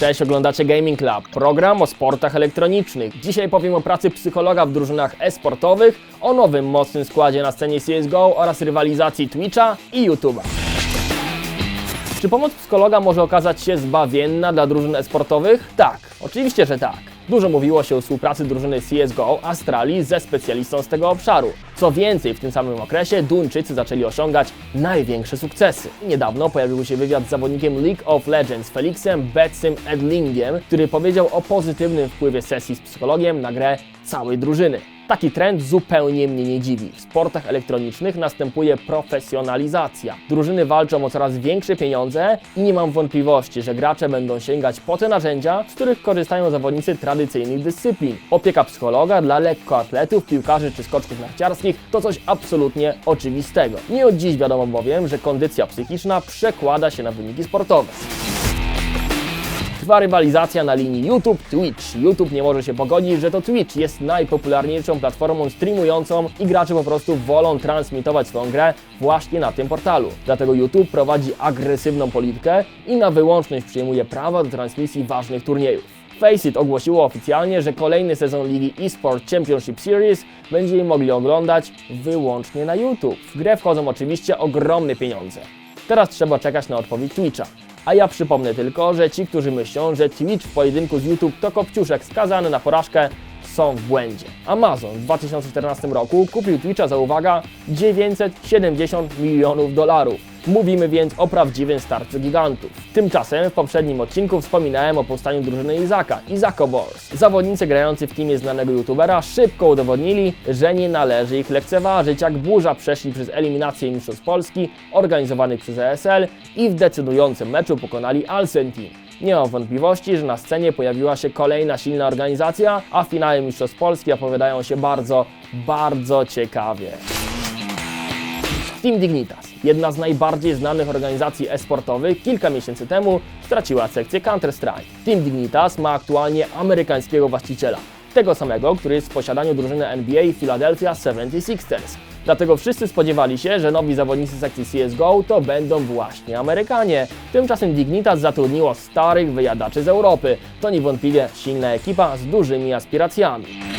Cześć, oglądacie Gaming Club, program o sportach elektronicznych. Dzisiaj powiem o pracy psychologa w drużynach e-sportowych, o nowym mocnym składzie na scenie CSGO oraz rywalizacji Twitcha i YouTube'a. Czy pomoc psychologa może okazać się zbawienna dla drużyn e-sportowych? Tak, oczywiście, że tak. Dużo mówiło się o współpracy drużyny CSGO Astrali ze specjalistą z tego obszaru. Co więcej, w tym samym okresie Duńczycy zaczęli osiągać największe sukcesy. Niedawno pojawił się wywiad z zawodnikiem League of Legends Felixem Betsym Edlingiem, który powiedział o pozytywnym wpływie sesji z psychologiem na grę całej drużyny. Taki trend zupełnie mnie nie dziwi. W sportach elektronicznych następuje profesjonalizacja. Drużyny walczą o coraz większe pieniądze i nie mam wątpliwości, że gracze będą sięgać po te narzędzia, z których korzystają zawodnicy tradycyjnych dyscyplin. Opieka psychologa dla lekkoatletów, piłkarzy czy skoczków narciarskich to coś absolutnie oczywistego. Nie od dziś wiadomo bowiem, że kondycja psychiczna przekłada się na wyniki sportowe. Trwa rywalizacja na linii YouTube-Twitch. YouTube nie może się pogodzić, że to Twitch jest najpopularniejszą platformą streamującą i gracze po prostu wolą transmitować swoją grę właśnie na tym portalu. Dlatego YouTube prowadzi agresywną politykę i na wyłączność przyjmuje prawa do transmisji ważnych turniejów. Faceit ogłosiło oficjalnie, że kolejny sezon ligi eSport Championship Series będziemy mogli oglądać wyłącznie na YouTube. W grę wchodzą oczywiście ogromne pieniądze. Teraz trzeba czekać na odpowiedź Twitcha. A ja przypomnę tylko, że ci, którzy myślą, że Twitch w pojedynku z YouTube to kopciuszek skazany na porażkę, są w błędzie. Amazon w 2014 roku kupił Twitcha za uwaga 970 milionów dolarów. Mówimy więc o prawdziwym starciu gigantów. Tymczasem w poprzednim odcinku wspominałem o powstaniu drużyny Izaka, Izako Wars. Zawodnicy grający w teamie znanego youtubera szybko udowodnili, że nie należy ich lekceważyć, jak burza przeszli przez eliminację Mistrzostw Polski organizowanych przez ESL i w decydującym meczu pokonali Alsen Team. Nie mam wątpliwości, że na scenie pojawiła się kolejna silna organizacja, a finały Mistrzostw Polski opowiadają się bardzo, bardzo ciekawie. Team Dignitas, jedna z najbardziej znanych organizacji e-sportowych, kilka miesięcy temu straciła sekcję Counter-Strike. Team Dignitas ma aktualnie amerykańskiego właściciela, tego samego, który jest w posiadaniu drużyny NBA Philadelphia 76ers. Dlatego wszyscy spodziewali się, że nowi zawodnicy sekcji CSGO to będą właśnie Amerykanie. Tymczasem Dignitas zatrudniło starych wyjadaczy z Europy. To niewątpliwie silna ekipa z dużymi aspiracjami.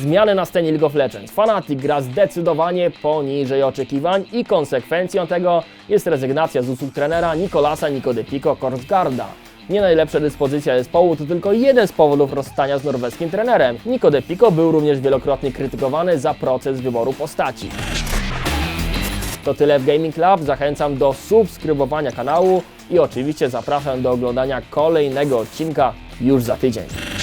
Zmiany na scenie League of Legends. Fnatic gra zdecydowanie poniżej oczekiwań i konsekwencją tego jest rezygnacja z usług trenera Nikolasa Nikodepiko Korsgarda. Nie najlepsza dyspozycja zespołu to tylko jeden z powodów rozstania z norweskim trenerem. Nikodepiko był również wielokrotnie krytykowany za proces wyboru postaci. To tyle w Gaming Club. Zachęcam do subskrybowania kanału i oczywiście zapraszam do oglądania kolejnego odcinka już za tydzień.